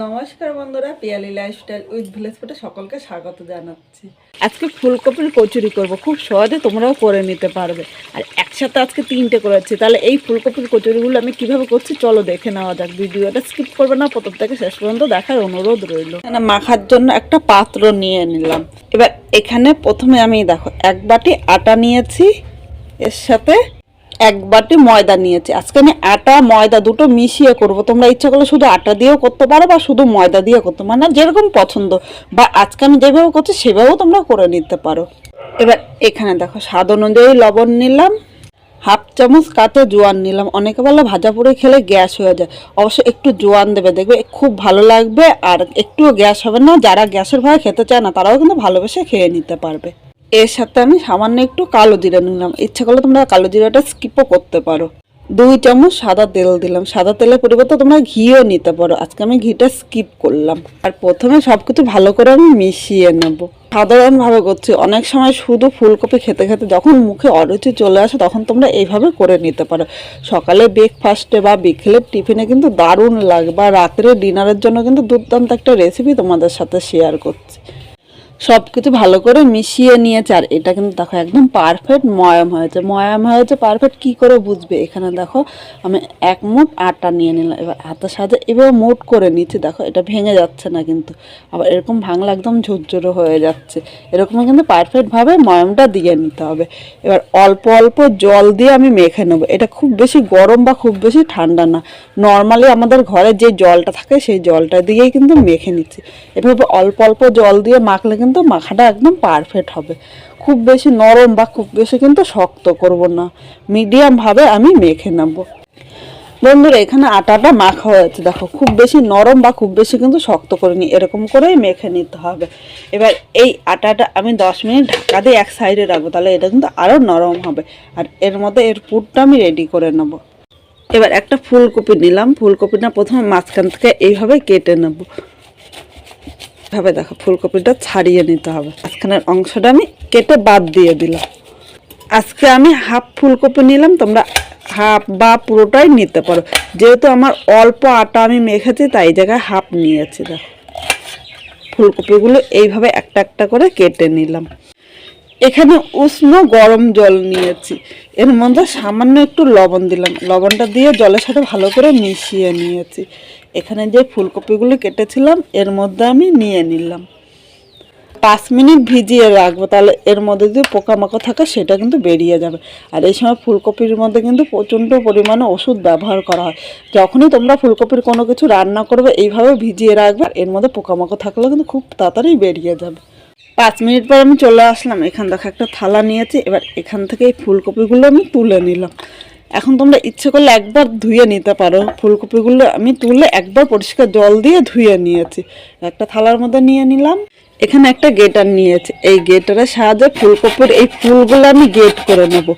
নমস্কার বন্ধুরা, Piyali lifestyle with village ফুটে সকলকে স্বাগত জানাচ্ছি। আজকে ফুলকপির কচুরি করব, খুব সহজে তোমরাও করে নিতে পারবে। আর একসাথে আজকে তিনটে করেছি, তাহলে এই ফুলকপির কচুরিগুলো আমি কীভাবে করছি চলো দেখে নেওয়া যাক। ভিডিওটা স্কিপ করবে না, প্রথম থেকে শেষ পর্যন্ত দেখার অনুরোধ রইল। মাখার জন্য একটা পাত্র নিয়ে নিলাম। এবার এখানে প্রথমে আমি দেখো, এক বাটি আটা নিয়েছি, এর সাথে এক বাটি ময়দা নিয়েছি। আজকে আমি আটা, ময়দা দুটো মিশিয়ে করব। তোমরা ইচ্ছা করলে শুধু আটা দিয়েও করতে পারো বা শুধু ময়দা দিয়ে করতে পারো। না, যেরকম পছন্দ। বা আজকে আমি যেভাবে করছি, সেভাবেও তোমরা করে নিতে পারো। এবার এখানে দেখো, স্বাদ অনুযায়ী লবণ নিলাম। হাফ চামচ কাঁচা জোয়ান নিলাম। অনেকে বলে ভাজা পুড়ে খেলে গ্যাস হয়ে যায়। অবশ্য একটু জোয়ান দেবে। দেখবে খুব ভালো লাগবে আর একটুও গ্যাস হবে না। যারা গ্যাসের ভয় খেতে চায় না, তারাও কিন্তু ভালোবেসে খেয়ে নিতে পারবে। এর সাথে আমি সামান্য একটু কালো জিরা নিলাম। ইচ্ছা করলে তোমরা কালো জিরাটা স্কিপও করতে পারো। দুই চামচ সাদা তেল দিলাম। সাদা তেলের পরিবর্তে তোমরা ঘিও নিতে পারো। আজকে আমি ঘিটা স্কিপ করলাম। আর প্রথমে সব কিছু ভালো করে আমি মিশিয়ে নেব। সাধারণভাবে করছি। অনেক সময় শুধু ফুলকপি খেতে খেতে যখন মুখে অরুচি চলে আসে, তখন তোমরা এইভাবে করে নিতে পারো। সকালে ব্রেকফাস্টে বা বিকেলের টিফিনে কিন্তু দারুণ লাগে বা রাত্রে ডিনারের জন্য কিন্তু দুর্দান্ত একটা রেসিপি তোমাদের সাথে শেয়ার করছি। সব কিছু ভালো করে মিশিয়ে নিয়েছে। আর এটা কিন্তু দেখো একদম পারফেক্ট ময়াম হয়েছে। ময়াম হয়েছে পারফেক্ট কি করে বুঝবে? এখানে দেখো আমি এক মুঠ আটা নিয়ে নিলাম। এবার হাতের সাথে এবার মুট করে নিচ্ছি। দেখো এটা ভেঙে যাচ্ছে না কিন্তু। আবার এরকম ভাঙলে একদম ঝুরঝুরো হয়ে যাচ্ছে। এরকম কিন্তু পারফেক্টভাবে ময়ামটা দিয়ে নিতে হবে। এবার অল্প অল্প জল দিয়ে আমি মেখে নেব। এটা খুব বেশি গরম বা খুব বেশি ঠান্ডা না। নর্মালি আমাদের ঘরে যে জলটা থাকে, সেই জলটা দিয়েই কিন্তু মেখে নিচ্ছি। এভাবে অল্প অল্প জল দিয়ে মাখলে কিন্তু মাখাটা একদম পারফেক্ট হবে। খুব বেশি নরম বা খুব বেশি কিন্তু শক্ত করব না। মিডিয়ামভাবে আমি মেখে নেব। বন্ধুরা, এখানে আটাটা মাখা হয়েছে। দেখো, খুব বেশি নরম বা খুব বেশি কিন্তু শক্ত করে নি এরকম করেই মেখে নিতে হবে। এবার এই আটাটা আমি দশ মিনিট ঢাকা দিয়ে এক সাইডে রাখব, তাহলে এটা কিন্তু আরও নরম হবে। আর এর মধ্যে এর পুরটা আমি রেডি করে নেব। এবার একটা ফুলকপি নিলাম। ফুলকপিটা প্রথমে মাঝখান থেকে এইভাবে কেটে নেব। ভাবে দেখো, ফুলকপিটা ছাড়িয়ে নিতে হবে। মাঝখানের অংশটা আমি কেটে বাদ দিয়ে দিলাম। আজকে আমি হাফ ফুলকপি নিলাম, তোমরা হাফ বা পুরোটাই নিতে পারো। যেহেতু আমার অল্প আটা আমি মেখেছি, তাই জায়গায় হাফ নিয়েছি, দেখো। ফুলকপিগুলো এইভাবে একটা একটা করে কেটে নিলাম। এখানে উষ্ণ গরম জল নিয়েছি। এর মধ্যে সামান্য একটু লবণ দিলাম। লবণটা দিয়ে জলের সাথে ভালো করে মিশিয়ে নিয়েছি। এখানে যে ফুলকপিগুলো কেটেছিলাম, এর মধ্যে আমি নিয়ে নিলাম। পাঁচ মিনিট ভিজিয়ে রাখব, তাহলে এর মধ্যে যদি পোকামাকড় থাকে, সেটা কিন্তু বেরিয়ে যাবে। আর এই সময় ফুলকপির মধ্যে কিন্তু প্রচণ্ড পরিমাণে ওষুধ ব্যবহার করা হয়। যখনই তোমরা ফুলকপির কোনো কিছু রান্না করবে এইভাবে ভিজিয়ে রাখবে এর মধ্যে পোকামাকড় থাকলে কিন্তু খুব তাড়াতাড়ি বেরিয়ে যাবে। পাঁচ মিনিট পর আমি চলে আসলাম। এখান দেখো একটা থালা নিয়েছি, এবার এখান থেকে এই ফুলকপিগুলো আমি তুলে নিলাম। এখন তোমরা ইচ্ছে করলে একবার ধুয়ে নিতে পারো। ফুলকপিগুলো আমি তুলে একবার পরিষ্কার জল দিয়ে ধুয়ে নিয়েছি। একটা থালার মধ্যে নিয়ে নিলাম। এখানে একটা গেটার নিয়েছি। এই গেটারের সাহায্যে ফুলকপির এই ফুলগুলো আমি গেট করে নেব।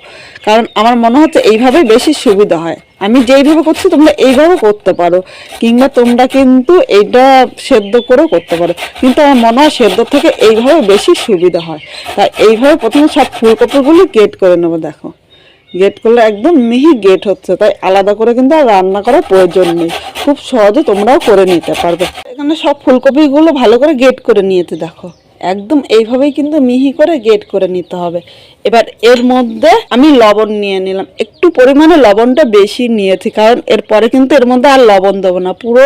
কারণ আমার মনে হচ্ছে এইভাবে বেশি সুবিধা হয়। আমি যেইভাবে করছি তোমরা এইভাবে করতে পারো। কিংবা তোমরা কিন্তু এইটা সেদ্ধ করেও করতে পারো। কিন্তু আমার মনে হয় সেদ্ধ থেকে এইভাবে বেশি সুবিধা হয়। তাই এইভাবে প্রথমে সব ফুলকপিগুলো গেট করে নেব, দেখো। গেট করলে একদম মিহি গেট হচ্ছে, তাই আলাদা করে কিন্তু আর রান্না করার প্রয়োজন নেই। খুব সহজে তোমরাও করে নিতে পারবে। এখানে সব ফুলকপিগুলো ভালো করে গেট করে নিয়েছে, দেখো। একদম এইভাবেই কিন্তু মিহি করে গেট করে নিতে হবে। এবার এর মধ্যে আমি লবণ নিয়ে নিলাম। একটু পরিমাণে লবণটা বেশি নিয়েছি, কারণ এরপরে কিন্তু এর মধ্যে আর লবণ দেবো না। পুরো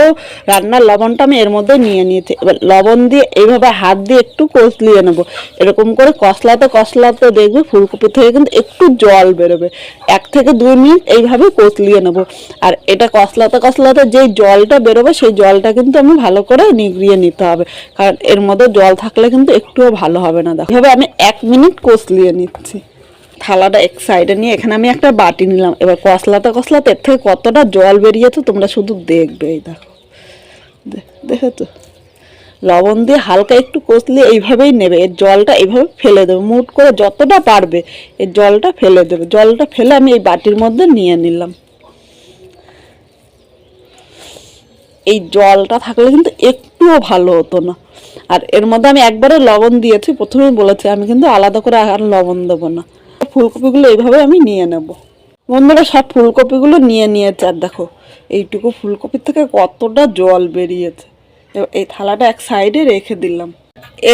রান্নার লবণটা আমি এর মধ্যে নিয়ে নিয়েছি। এবার লবণ দিয়ে এইভাবে হাত দিয়ে একটু কষলিয়ে নেব। এরকম করে কষলাতে কষলাতে দেখবে ফুলকপি থেকে কিন্তু একটু জল বেরোবে। এক থেকে দুই মিনিট এইভাবে কষলিয়ে নেব। আর এটা কষলাতে কষলাতে যেই জলটা বেরোবে, সেই জলটা কিন্তু আমি ভালো করে নিগড়িয়ে নিতে হবে। কারণ এর মধ্যে জল থাকলে কিন্তু একটুও ভালো হবে না। দেখো এভাবে আমি এক মিনিট কষলিয়ে নিচ্ছি। থালাটা এক সাইডে নিয়ে এখানে আমি একটা বাটি নিলাম। এবার কষলাতে কষলাতে এর থেকে কতটা জল বেরিয়েছে তোমরা শুধু দেখবে এই দেখো। দে- দেখেছ? লবণ দিয়ে হালকা একটু কষলে এইভাবেই নেবে। এর জলটা এইভাবে ফেলে দেবে। মুট করে যতটা পারবে এর জলটা ফেলে দেবে। জলটা ফেলে আমি এই বাটির মধ্যে নিয়ে নিলাম। এই জলটা থাকলে কিন্তু একটুও ভালো হতো না। আর এর মধ্যে আমি একবারে লবণ দিয়েছি, প্রথমেই বলেছি আমি কিন্তু আলাদা করে আর লবণ দেবো না। ফুলকপিগুলো এইভাবে আমি নিয়ে নেব। বন্ধুরা, সব ফুলকপিগুলো নিয়ে নিয়েছে। আর দেখো, এইটুকু ফুলকপির থেকে কতটা জল বেরিয়েছে। এই থালাটা এক সাইডে রেখে দিলাম।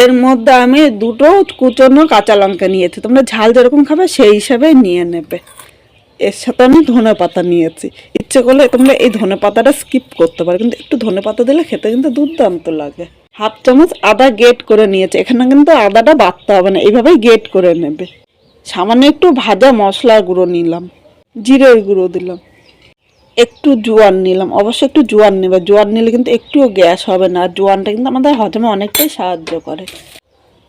এর মধ্যে আমি দুটো কুচনো কাঁচা লঙ্কা নিয়েছি। তোমরা ঝাল যেরকম খাবে, সেই হিসাবে নিয়ে নেবে। এর সাথে আমি ধনে পাতা নিয়েছি। ইচ্ছে করলে তোমরা এই ধনে পাতাটা স্কিপ করতে পারো, কিন্তু একটু ধনে পাতা দিলে খেতে কিন্তু দুর্দান্ত লাগে। হাফ চামচ আদা গেট করে নিয়েছে, এখানে কিন্তু আদাটা বাটতে হবে না, এইভাবেই গেট করে নেবে। সামান্য একটু ভাজা মশলার গুঁড়ো নিলাম, জিরের গুঁড়ো দিলাম, একটু জোয়ান নিলাম অবশ্যই একটু জোয়ান নেবে, জোয়ান নিলে কিন্তু একটুও গ্যাস হবে না, আর জোয়ানটা কিন্তু আমাদের হজমে অনেকটাই সাহায্য করে।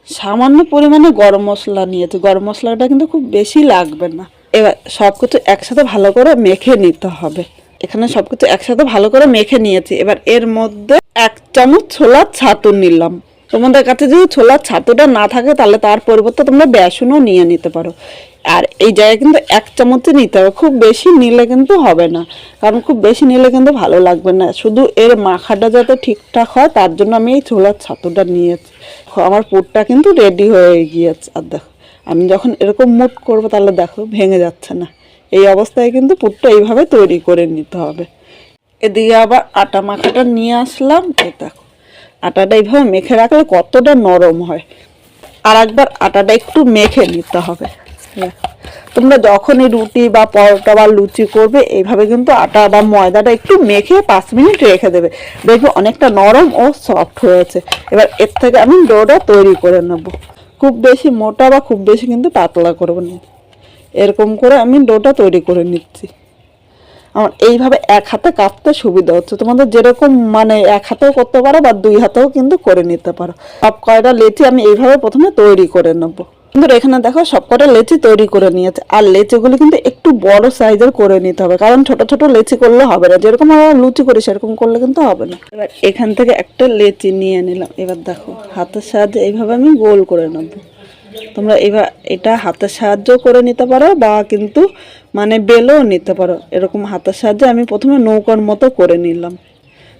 সামান্য পরিমাণে গরম মশলা নিয়েছে, গরম মশলাটা কিন্তু খুব বেশি লাগবে না। এবার সব কিছু একসাথে ভালো করে মেখে নিতে হবে। এখানে সব কিছু একসাথে ভালো করে মেখে নিয়েছি। এবার এর মধ্যে এক চামচ ছোলার ছাতু নিলাম। তোমাদের কাছে যদি ছোলার ছাতুটা না থাকে, তাহলে তার পরিবর্তে তোমরা বেসনও নিয়ে নিতে পারো। আর এই জায়গায় কিন্তু এক চামচই নিতে হবে। খুব বেশি নিলে কিন্তু হবে না। কারণ খুব বেশি নিলে কিন্তু ভালো লাগবে না। শুধু এর মাখাটা যাতে ঠিকঠাক হয়, তার জন্য আমি এই ছোলার ছাতুটা নিয়েছি। আমার পুরটা কিন্তু রেডি হয়ে গিয়েছে। আর দেখো। আমি যখন এরকম মুট করব, তাহলে দেখো, ভেঙে যাচ্ছে না। এই অবস্থায় কিন্তু পুরটা এইভাবে তৈরি করে নিতে হবে। এদিকে আবার আটা মাখাটা নিয়ে আসলাম, এই দেখো। আটাটা এইভাবে মেখে রাখলে কতটা নরম হয়। আর একবার আটাটা একটু মেখে নিতে হবে। তোমরা যখনই রুটি বা পরোটা বা লুচি করবে, এইভাবে কিন্তু আটা বা ময়দাটা একটু মেখে পাঁচ মিনিট রেখে দেবে। দেখবে অনেকটা নরম ও সফট হয়েছে। এবার এর থেকে আমি ডোটা তৈরি করে নেব। খুব বেশি মোটা বা খুব বেশি কিন্তু পাতলা করব না। এরকম করে আমি ডোটা তৈরি করে নিচ্ছি। আমার এইভাবে এক হাতে কাটতে সুবিধা হচ্ছে। তোমাদের যেরকম মানে এক হাতেও করতে পারো বা দুই হাতেও কিন্তু করে নিতে পারো। সব কয়টা লেচি আমি এইভাবে প্রথমে তৈরি করে নেব। কিন্তু এখানে দেখো সব কটা লেচি তৈরি করে নিয়েছে। আর লেচিগুলো কিন্তু একটু বড় সাইজের করে নিতে হবে, কারণ ছোট ছোট লেচি করলে হবে না। যেরকম আমরা লুচি করি, সেরকম করলে কিন্তু হবে না। এবার এখান থেকে একটা লেচি নিয়ে নিলাম। এবার দেখো হাতের সাহায্যে এইভাবে আমি গোল করে নেব। তোমরা এবার এটা হাতের সাহায্য করে নিতে পারো বা কিন্তু মানে বেলেও নিতে পারো। এরকম হাতের সাহায্যে আমি প্রথমে নৌকার মতো করে নিলাম।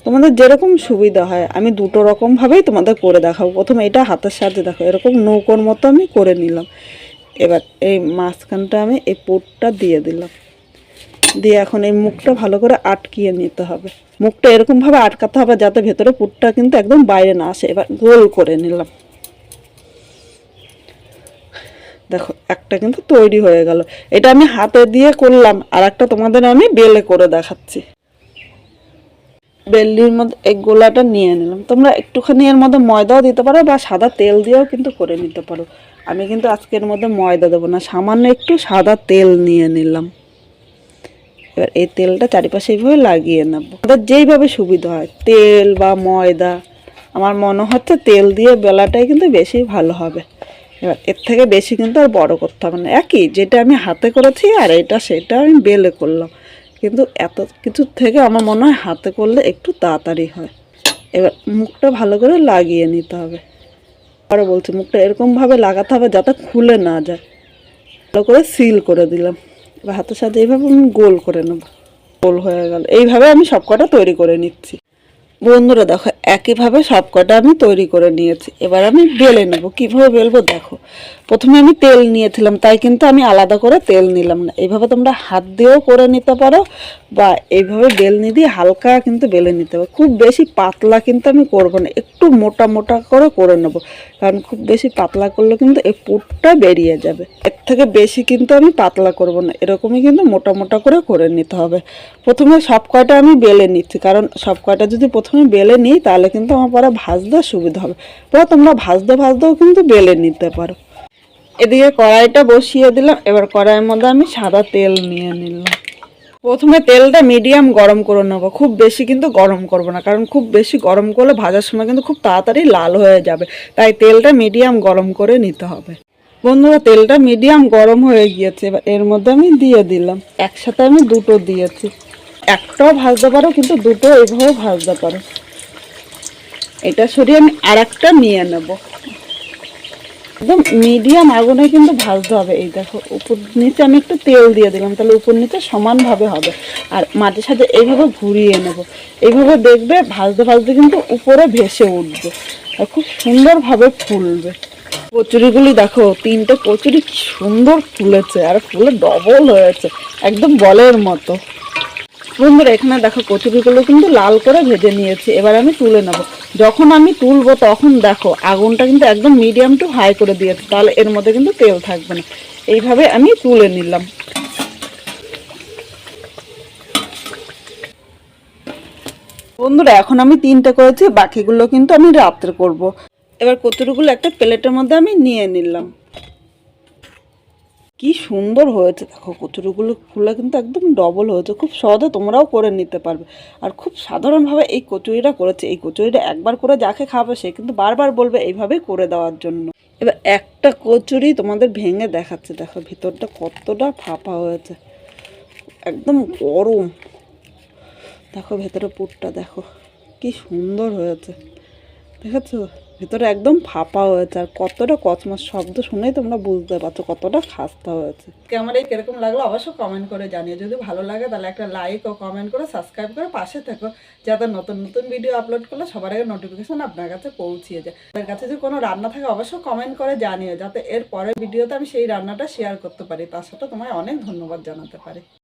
তোমাদের যেরকম সুবিধা হয়, আমি দুটো রকম ভাবেই তোমাদের করে দেখাবো। প্রথমে এটা হাতের সাহায্যে দেখো, এরকম নৌকোর মতো আমি করে নিলাম। এবার এই মাঝখানটা আমি এই পুরটা দিয়ে দিলাম। দিয়ে এখন এই মুখটা ভালো করে আটকিয়ে নিতে হবে। মুখটা এরকমভাবে আটকাতে হবে যাতে ভেতরে পুরটা কিন্তু একদম বাইরে না আসে। এবার গোল করে নিলাম। দেখো, একটা কিন্তু তৈরি হয়ে গেল। এটা আমি হাতে দিয়ে করলাম আর একটা তোমাদের আমি বেলে করে দেখাচ্ছি। বেল্লির মধ্যে এই গোলাটা নিয়ে নিলাম। তোমরা একটুখানি এর মধ্যে ময়দাও দিতে পারো বা সাদা তেল দিয়েও কিন্তু করে নিতে পারো। আমি কিন্তু আজকের মধ্যে ময়দা দেবো না, সামান্য একটু সাদা তেল নিয়ে নিলাম। এবার এই তেলটা চারিপাশে এইভাবে লাগিয়ে নেব। ওদের যেইভাবে সুবিধা হয়, তেল বা ময়দা, আমার মনে হচ্ছে তেল দিয়ে বেলাটাই কিন্তু বেশি ভালো হবে। এবার এর থেকে বেশি কিন্তু আর বড় করতে হবে না। একই যেটা আমি হাতে করেছি আর এটা সেটা আমি বেলে করলাম। কিন্তু এত কিছু থেকে আমার মনে হয় হাতে করলে একটু তাড়াতাড়ি হয়। এবার মুখটা ভালো করে লাগিয়ে নিতে হবে। আরও বলছি, মুখটা এরকমভাবে লাগাতে হবে যাতে খুলে না যায়। ভালো করে সিল করে দিলাম। এবার হাতের সাথে এইভাবে আমি গোল করে নেব। গোল হয়ে গেল। এইভাবে আমি সব কটা তৈরি করে নিচ্ছি। বন্ধুরা, দেখো, একইভাবে সব কটা আমি তৈরি করে নিয়েছি। এবার আমি বেলে নেব। কীভাবে বেলবো? দেখো, প্রথমে আমি তেল নিয়েছিলাম, তাই কিন্তু আমি আলাদা করে তেল নিলাম না। এইভাবে তোমরা হাত দিয়েও করে নিতে পারো, বা এইভাবে বেলনি দিয়ে হালকা কিন্তু বেলে নিতে হবে। খুব বেশি পাতলা কিন্তু আমি করব না, একটু মোটা মোটা করে করে নেব। কারণ খুব বেশি পাতলা করলে কিন্তু এই পুটটা বেরিয়ে যাবে। এর থেকে বেশি কিন্তু আমি পাতলা করব না, এরকমই কিন্তু মোটা মোটা করে করে নিতে হবে। প্রথমে সব কয়টা আমি বেলে নিচ্ছি, কারণ সব কয়টা যদি প্রথমে বেলে নিই, তাহলে কিন্তু আমার পরে ভাজতে সুবিধা হবে। পরে তোমরা ভাজতে ভাজতেও কিন্তু বেলে নিতে পারো। এদিকে কড়াইটা বসিয়ে দিলাম, এবার কড়াইয়ের মধ্যে আমি সাদা তেল নিয়ে নিলাম। প্রথমে তেলটা মিডিয়াম গরম করে নেব, খুব বেশি কিন্তু গরম করব না, কারণ খুব বেশি গরম করলে ভাজার সময় কিন্তু খুব তাড়াতাড়ি লাল হয়ে যাবে, তাই তেলটা মিডিয়াম গরম করে নিতে হবে। বন্ধুরা, তেলটা মিডিয়াম গরম হয়ে গিয়েছে, এবার এর মধ্যে আমি দিয়ে দিলাম। একসাথে আমি দুটো দিয়েছি। একটাও ভাজতে পারো, কিন্তু দুটো এইভাবে ভাজতে পারো। এটা সরিয়ে আমি আর একটা নিয়ে নেব। একদম মিডিয়াম আগুনে কিন্তু ভাজতে হবে। এই দেখো, উপর নিচে আমি একটু তেল দিয়ে দিলাম, তাহলে উপর নিচে সমানভাবে হবে। আর মাটির সাথে এইভাবে ঘুরিয়ে নেব। এইভাবে দেখবে ভাজতে ভাজতে কিন্তু উপরে ভেসে উঠবে আর খুব সুন্দরভাবে ফুলবে। কচুরিগুলি দেখো, তিনটে কচুরি সুন্দর ফুলেছে, আর ফুলে ডবল হয়েছে, একদম বলের মতো। বন্ধুরা, এখানে দেখো কচুরিগুলো কিন্তু লাল করে ভেজে নিয়েছি। এবার আমি তুলে নেব। যখন আমি তুলবো তখন দেখো, আগুনটা কিন্তু একদম মিডিয়াম টু হাই করে দিয়েছে। তাহলে এর মধ্যে কিন্তু তেল থাকবে না। এইভাবে আমি তুলে নিলাম। বন্ধুরা, এখন আমি তিনটে করেছি, বাকিগুলো কিন্তু আমি রাত্রে করব। এবার কচুরিগুলো একটা প্লেটের মধ্যে আমি নিয়ে নিলাম। কি সুন্দর হয়েছে। দেখো, কচুরিগুলো ফুলে কিন্তু একদম ডবল হয়েছে। খুব সহজে তোমরাও করে নিতে পারবে। আর খুব সাধারণভাবে এই কচুরিটা করেছে। এই কচুরিটা একবার করে যাকে খাবে, সে কিন্তু বারবার বলবে এইভাবেই করে দেওয়ার জন্য। এবার একটা কচুরি তোমাদের ভেঙে দেখাচ্ছে। দেখো, ভিতরটা কতটা ফাঁপা হয়েছে। একদম গরম। দেখো ভেতরে পুরটা দেখো, কি সুন্দর হয়েছে। দেখেছ? ভেতরে একদম ফাঁপা হয়েছে, আর কতটা কচমাস শব্দ শুনেই তোমরা বুঝতে পারছ কতটা খাস্তা হয়েছে। আমার এই কীরকম লাগল অবশ্যই কমেন্ট করে জানিও, যদি ভালো লাগে তাহলে একটা লাইক ও কমেন্ট করে সাবস্ক্রাইব করে পাশে থেকো, যাতে নতুন নতুন ভিডিও আপলোড করলে সবার আগে নোটিফিকেশন আপনার কাছে পৌঁছিয়ে যায়। আপনার কাছে যদি কোনো রান্না থাকে অবশ্যই কমেন্ট করে জানিও, যাতে এর পরের ভিডিওতে আমি সেই রান্নাটা শেয়ার করতে পারি। তার সাথে তোমায় অনেক ধন্যবাদ জানাতে পারি।